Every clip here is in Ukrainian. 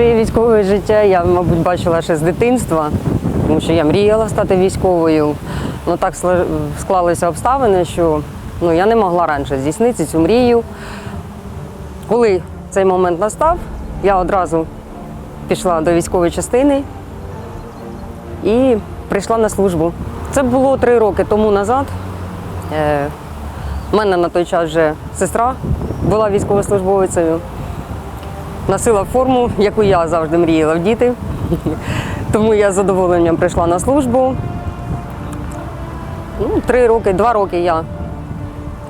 Своє військове життя я, мабуть, бачила ще з дитинства, тому що я мріяла стати військовою. Ну так склалися обставини, що ну, я не могла раніше здійснити цю мрію. Коли цей момент настав, я одразу пішла до військової частини і прийшла на службу. Це було три роки тому назад. Е, У мене на той час вже сестра була військовослужбовицею носила форму, яку я завжди мріяла вдіти. Тому я з задоволенням прийшла на службу. Ну, три роки, два роки я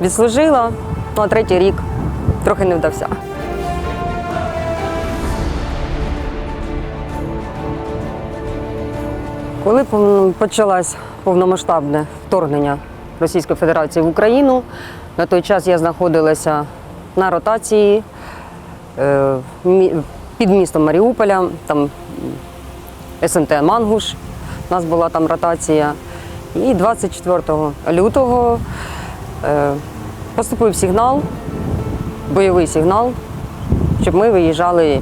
відслужила, ну а третій рік трохи не вдався. Коли почалось повномасштабне вторгнення Російської Федерації в Україну, на той час я знаходилася на ротації під містом Маріуполя, там СМТ Мангуш, у нас була там ротація. І 24 лютого е, поступив сигнал, бойовий сигнал, щоб ми виїжджали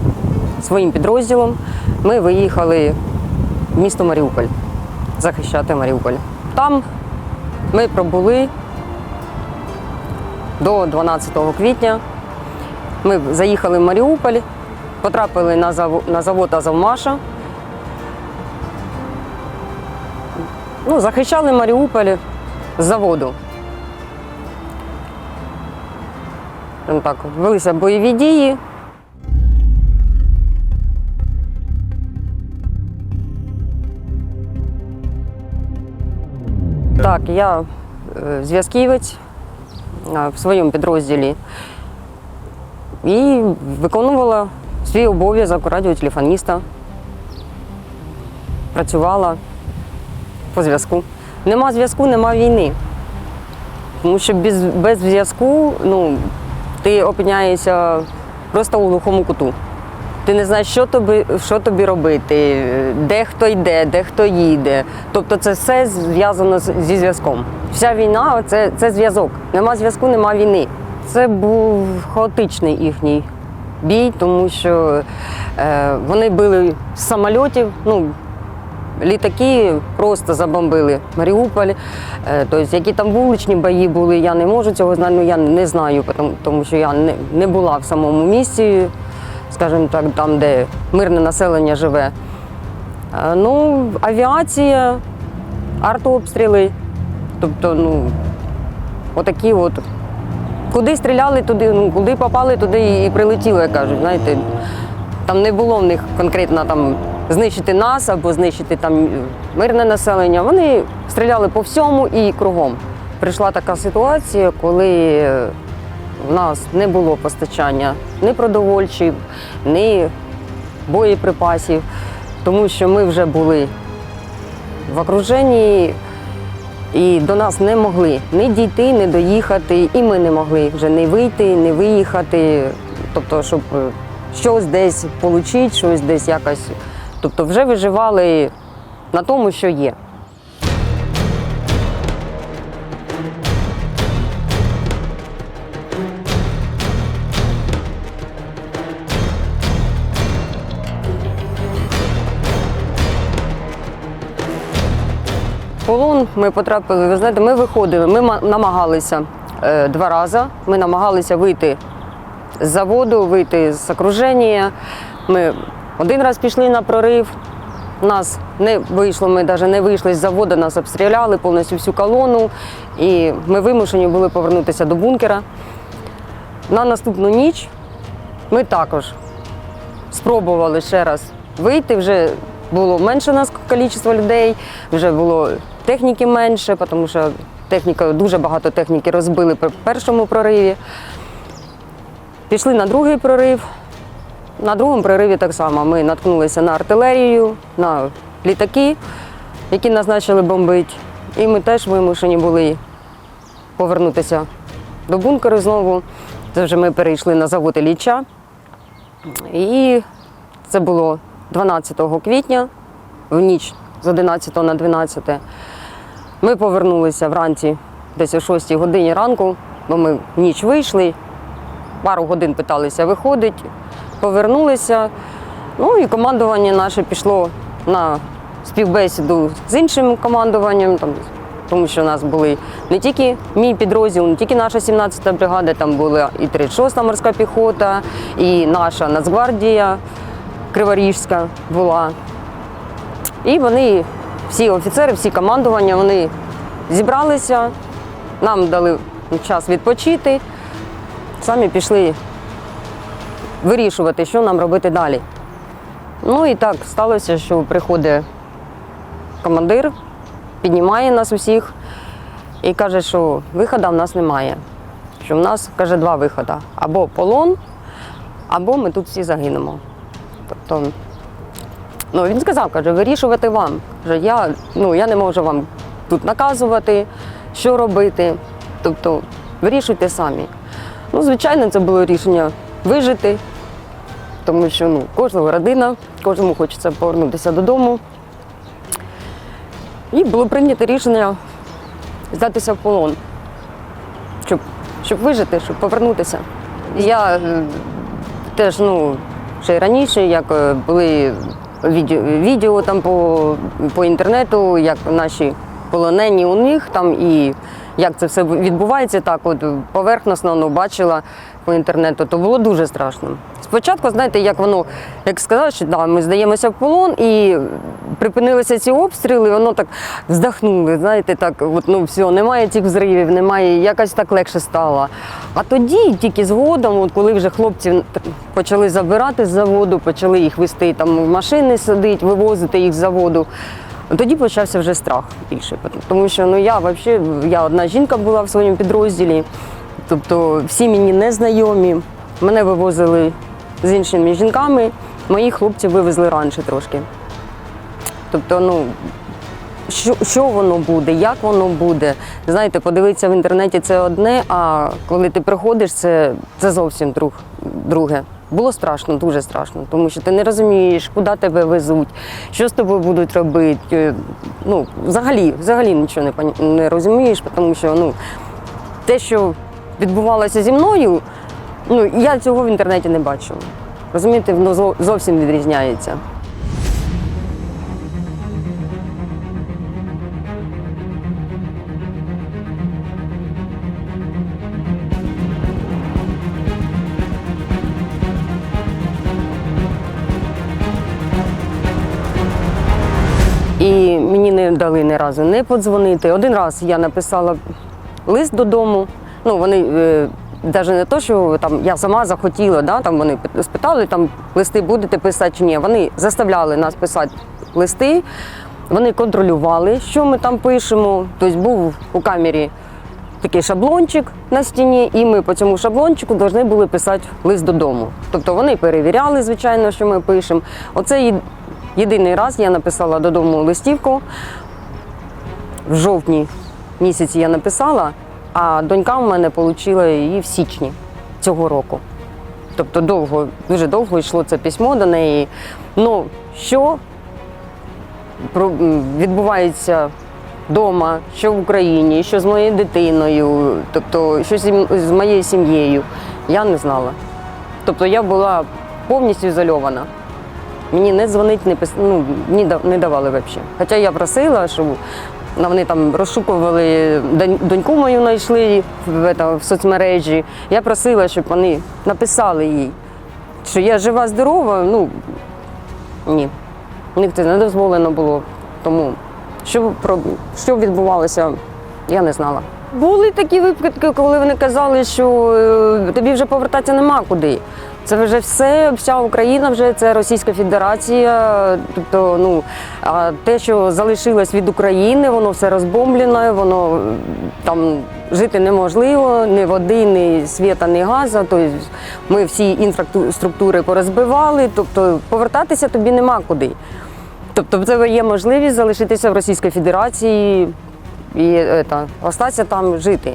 своїм підрозділом. Ми виїхали в місто Маріуполь, захищати Маріуполь. Там ми пробули до 12 квітня. Ми заїхали в Маріуполь, потрапили на завод, Азовмаша. Ну, захищали Маріуполь з заводу. Так, велися бойові дії. Так, я е, зв'язківець в своєму підрозділі і виконувала свій обов'язок радіотелефоніста. Працювала по зв'язку. Нема зв'язку, нема війни. Тому що без, без зв'язку ну, ти опиняєшся просто у глухому куту. Ти не знаєш, що тобі, що тобі робити, де хто йде, де хто їде. Тобто це все зв'язано зі зв'язком. Вся війна це, це зв'язок. Нема зв'язку, нема війни. Це був хаотичний їхній бій, тому що е, вони били з самольотів. Ну, Літаки просто забомбили Маріуполь. Е, Тобто, які там вуличні бої були, я не можу цього знати, ну я не знаю, тому, що я не, була в самому місті, скажімо так, там, де мирне населення живе. Е, Ну, авіація, артобстріли. Тобто, ну, отакі от. Куди стріляли, туди, ну, куди попали, туди і прилетіло, як кажуть. Знаєте, там не було в них конкретно там знищити нас або знищити там мирне населення. Вони стріляли по всьому і кругом. Прийшла така ситуація, коли в нас не було постачання ні продовольчів, ні боєприпасів, тому що ми вже були в окруженні. І до нас не могли ні дійти, ні доїхати, і ми не могли вже не вийти, не виїхати. Тобто, щоб е, щось десь отримати, щось десь якось. Тобто вже виживали на тому, що є. Полон ми потрапили, ви знаєте, ми виходили, ми намагалися е, два рази. Ми намагалися вийти з заводу, вийти з окруження. Ми один раз пішли на прорив. Нас не вийшло, ми навіть не вийшли з заводу, нас обстріляли повністю всю колону. І ми вимушені були повернутися до бункера. На наступну ніч ми також спробували ще раз вийти. Вже було менше нас кількість людей, вже було техніки менше, тому що техніка, дуже багато техніки розбили при першому прориві. Пішли на другий прорив. На другому прориві так само ми наткнулися на артилерію, на літаки, які нас почали бомбити. І ми теж вимушені були повернутися до бункеру знову. Це вже ми перейшли на завод Ілліча. І це було 12 квітня, в ніч з 11 на 12. Ми повернулися вранці десь о 6 годині ранку, бо ми в ніч вийшли, пару годин питалися виходити, повернулися. Ну і командування наше пішло на співбесіду з іншим командуванням, там, тому що у нас були не тільки мій підрозділ, не тільки наша 17-та бригада, там була і 36-та морська піхота, і наша Нацгвардія Криворіжська була. І вони, всі офіцери, всі командування, вони зібралися, нам дали час відпочити, самі пішли вирішувати, що нам робити далі. Ну і так сталося, що приходить командир, піднімає нас усіх і каже, що виходу в нас немає. Що в нас, каже, два виходи. Або полон, або ми тут всі загинемо. Тобто, ну, він сказав, каже, вирішувати вам. Каже, я, ну, я не можу вам тут наказувати, що робити. Тобто, вирішуйте самі. Ну, звичайно, це було рішення вижити, тому що ну, кожного родина, кожному хочеться повернутися додому. І було прийнято рішення здатися в полон, щоб, щоб вижити, щоб повернутися. Я е, теж, ну, ще й раніше, як е, були відео, відео там по, по інтернету, як наші полонені у них там і як це все відбувається, так от поверхносно ну, бачила по інтернету, то було дуже страшно. Спочатку, знаєте, як воно, як сказали, що да, ми здаємося в полон і припинилися ці обстріли, воно так вздохнули, знаєте, так, от, ну все, немає цих взривів, немає, якось так легше стало. А тоді, тільки згодом, от, коли вже хлопців почали забирати з заводу, почали їх вести там в машини садити, вивозити їх з заводу. Тоді почався вже страх більше, тому що ну я взагалі, я одна жінка була в своєму підрозділі, тобто всі мені незнайомі. Мене вивозили з іншими жінками, мої хлопці вивезли раніше трошки. Тобто, ну що, що воно буде, як воно буде. Знаєте, подивитися в інтернеті це одне, а коли ти приходиш, це, це зовсім друг, друге. Було страшно, дуже страшно, тому що ти не розумієш, куди тебе везуть, що з тобою будуть робити. Ну, взагалі, взагалі нічого не, не розумієш, тому що ну, те, що відбувалося зі мною, ну, я цього в інтернеті не бачу. Розумієте, воно зовсім відрізняється. Дали ні разу не подзвонити. Один раз я написала лист додому. Ну, вони е, навіть не то, що там я сама захотіла, да, там вони спитали, там листи будете писати чи ні. Вони заставляли нас писати листи, вони контролювали, що ми там пишемо. Тобто був у камері такий шаблончик на стіні, і ми по цьому шаблончику повинні були писати лист додому. Тобто вони перевіряли, звичайно, що ми пишемо. Оце єдиний раз я написала додому листівку. В жовтні місяці я написала, а донька в мене отримала її в січні цього року. Тобто довго, дуже довго йшло це письмо до неї. Ну, що відбувається вдома, що в Україні, що з моєю дитиною, тобто що з моєю сім'єю, я не знала. Тобто я була повністю ізольована. Мені не дзвонить, не пис... ну, не давали взагалі. Хоча я просила, щоб вони там розшукували доньку мою знайшли в, в соцмережі. Я просила, щоб вони написали їй, що я жива, здорова. Ну ні. Це не дозволено було. Тому що, про... що відбувалося, я не знала. Були такі випадки, коли вони казали, що е, тобі вже повертатися нема куди. Це вже все, вся Україна вже це Російська Федерація. Тобто, ну а те, що залишилось від України, воно все розбомблено, воно там жити неможливо, ні води, ні світа, ні газу. Тобто ми всі інфраструктури порозбивали, тобто повертатися тобі нема куди. Тобто, тебе є можливість залишитися в Російській Федерації і это, остатися там жити.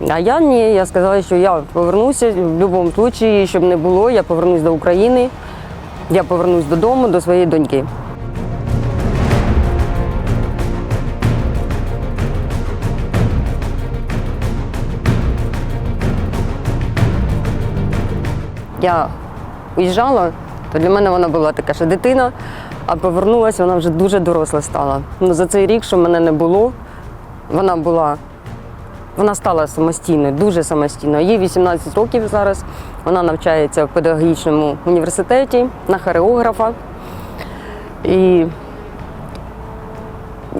А я ні, я сказала, що я повернуся в будь-якому випадку, щоб не було, я повернусь до України, я повернусь додому, до своєї доньки. Я уїжджала То для мене вона була така ще дитина, а повернулася, вона вже дуже доросла стала. Ну, за цей рік, що мене не було, вона була вона стала самостійною, дуже самостійною. Їй 18 років зараз. Вона навчається в педагогічному університеті на хореографа. І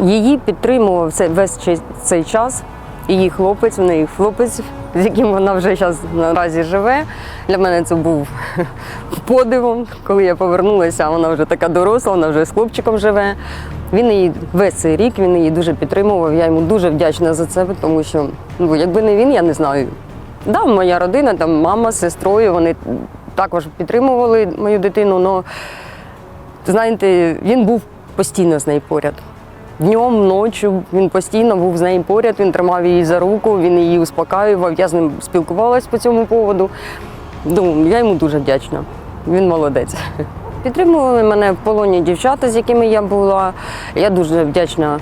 її підтримував весь цей- час. Її хлопець, в неї хлопець, з яким вона вже зараз наразі живе. Для мене це був подивом, коли я повернулася, вона вже така доросла, вона вже з хлопчиком живе. Він її весь цей рік він її дуже підтримував. Я йому дуже вдячна за це, тому що ну, якби не він, я не знаю. Да, моя родина, там мама з сестрою, вони також підтримували мою дитину, але знаєте, він був постійно з нею поряд. Днем, ночі він постійно був з нею поряд, він тримав її за руку, він її успокаював, я з ним спілкувалася по цьому поводу. Ну, я йому дуже вдячна. Він молодець. Підтримували мене в полоні дівчата, з якими я була. Я дуже вдячна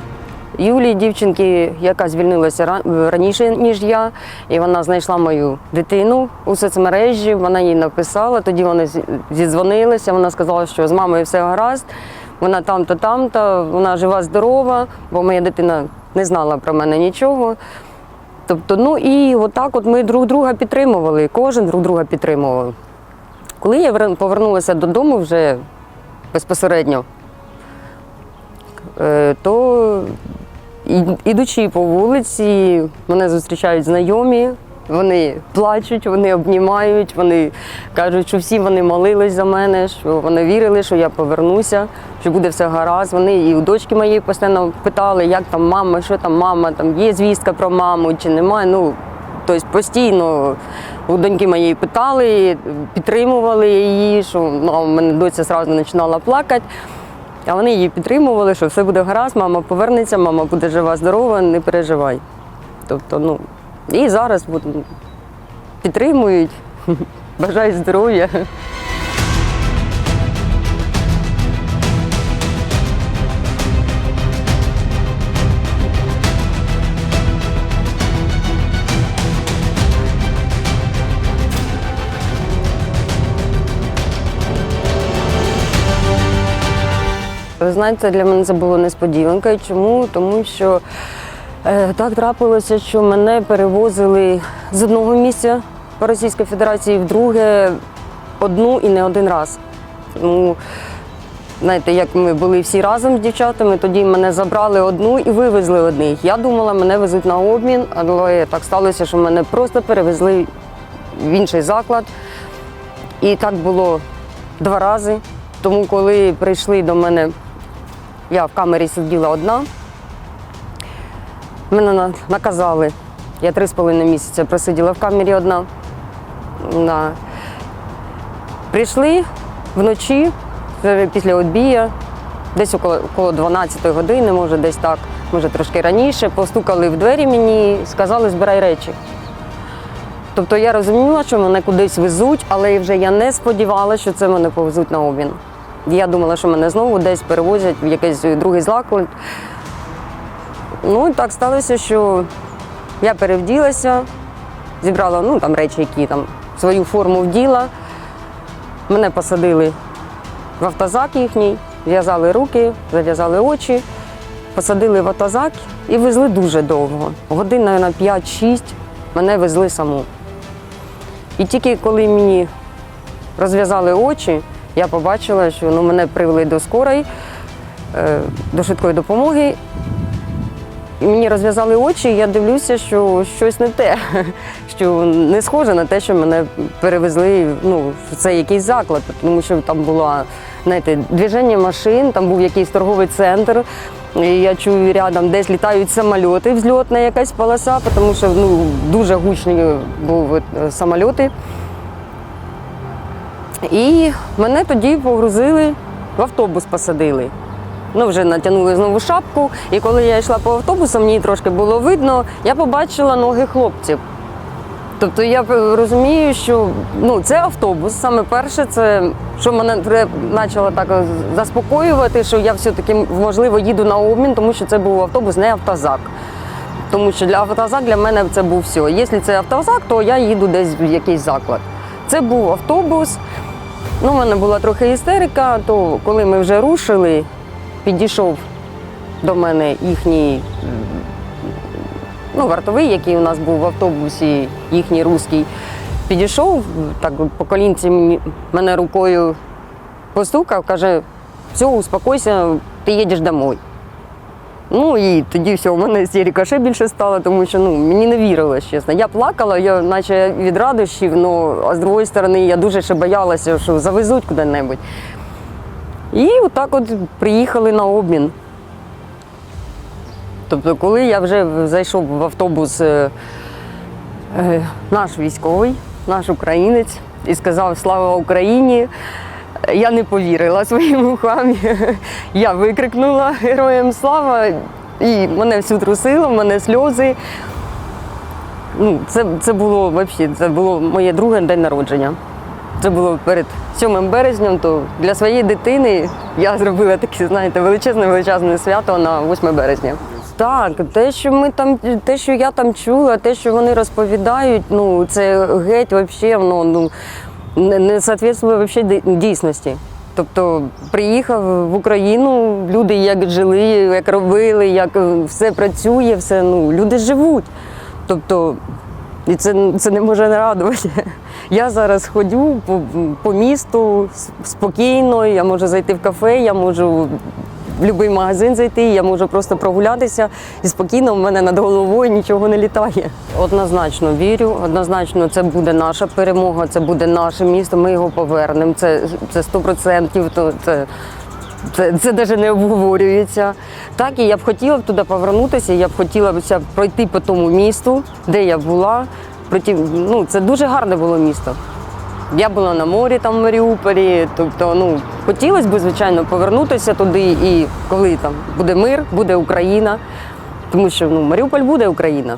Юлії, дівчинки, яка звільнилася раніше, ніж я. І вона знайшла мою дитину у соцмережі, вона їй написала, тоді вони зі- зідзвонилися, вона сказала, що з мамою все гаразд. Вона там-то, там-то, вона жива, здорова, бо моя дитина не знала про мене нічого. Тобто, ну і отак от ми друг друга підтримували, кожен друг друга підтримував. Коли я повернулася додому вже безпосередньо, е, то ідучи по вулиці, мене зустрічають знайомі, вони плачуть, вони обнімають, вони кажуть, що всі вони молились за мене, що вони вірили, що я повернуся, що буде все гаразд. Вони і у дочки моєї постійно питали, як там мама, що там мама, там є звістка про маму чи немає. Ну, тобто постійно у доньки моєї питали, підтримували її, що ну, у мене доця одразу починала плакати. А вони її підтримували, що все буде гаразд, мама повернеться, мама буде жива, здорова, не переживай. Тобто, ну, і зараз підтримують, бажаю здоров'я. Ви знаєте, для мене це було несподіванкою. Чому? Тому що е, так трапилося, що мене перевозили з одного місця по Російській Федерації в друге одну і не один раз. Тому, знаєте, як ми були всі разом з дівчатами, тоді мене забрали одну і вивезли одних. Я думала, мене везуть на обмін, але так сталося, що мене просто перевезли в інший заклад. І так було два рази. Тому, коли прийшли до мене, я в камері сиділа одна, мене наказали. Я три з половиною місяця просиділа в камері одна. Да. Прийшли вночі, після обія, десь около, около 12 години, може десь так, може трошки раніше, постукали в двері мені і сказали, збирай речі. Тобто я розуміла, що мене кудись везуть, але вже я не сподівалася, що це мене повезуть на обмін. Я думала, що мене знову десь перевозять в якийсь другий заклад. Ну і так сталося, що я перевділася, зібрала ну, там, речі, які там свою форму вділа. Мене посадили в автозак їхній, зв'язали руки, зав'язали очі, посадили в автозак і везли дуже довго. Годин, на 5-6 мене везли саму. І тільки коли мені розв'язали очі, я побачила, що ну, мене привели до скорої, е, до швидкої допомоги. Мені розв'язали очі, і я дивлюся, що щось не те, що не схоже на те, що мене перевезли ну, в цей якийсь заклад, тому що там було знаєте, движення машин, там був якийсь торговий центр. І я чую рядом, десь літають самольоти, взльотна якась полоса, тому що ну, дуже гучні були е, самольоти. І мене тоді погрузили, в автобус посадили. Ну, вже натягнули знову шапку, і коли я йшла по автобусу, мені трошки було видно, я побачила ноги хлопців. Тобто я розумію, що ну, це автобус. Саме перше, це що мене почало так заспокоювати, що я все-таки можливо їду на обмін, тому що це був автобус, не автозак. Тому що для автозак для мене це був все. Якщо це автозак, то я їду десь в якийсь заклад. Це був автобус, Ну, у мене була трохи істерика, то коли ми вже рушили, підійшов до мене їхній ну, вартовий, який у нас був в автобусі, їхній русський, підійшов, так по колінці мене рукою постукав, каже, все, успокойся, ти їдеш домой. Ну і тоді все, у мене істерика ще більше стала, тому що ну, мені не вірилось, чесно. Я плакала, я наче від радощів, ну, а з другої сторони я дуже ще боялася, що завезуть куди-небудь. І отак от приїхали на обмін. Тобто, коли я вже зайшов в автобус е, е, наш військовий, наш українець, і сказав Слава Україні. Я не повірила своїм ухам. Я викрикнула героям слава, і мене всю трусило, в мене сльози. Ну, це, це було взагалі, це було моє друге день народження. Це було перед 7 березням, то для своєї дитини я зробила таке, знаєте, величезне величезне свято на 8 березня. Так, те, що ми там, те, що я там чула, те, що вони розповідають, ну це геть вообще, воно ну не, соответствує вообще дійсності. Тобто приїхав в Україну, люди як жили, як робили, як е, все працює, все ну люди живуть. Тобто і це, це не може не радувати. Я зараз ходю по, по місту спокійно, я можу зайти в кафе, я можу будь-який магазин зайти, я можу просто прогулятися і спокійно в мене над головою нічого не літає. Однозначно вірю, однозначно це буде наша перемога, це буде наше місто, ми його повернемо. Це це 100%, то це це, це навіть не обговорюється. Так, і я б хотіла б туди повернутися, я б хотіла б пройти по тому місту, де я була. Пройти, ну, це дуже гарне було місто. Я була на морі там в Маріуполі. Тобто, ну, хотілося б, звичайно, повернутися туди. І коли там буде мир, буде Україна. Тому що ну, Маріуполь буде Україна.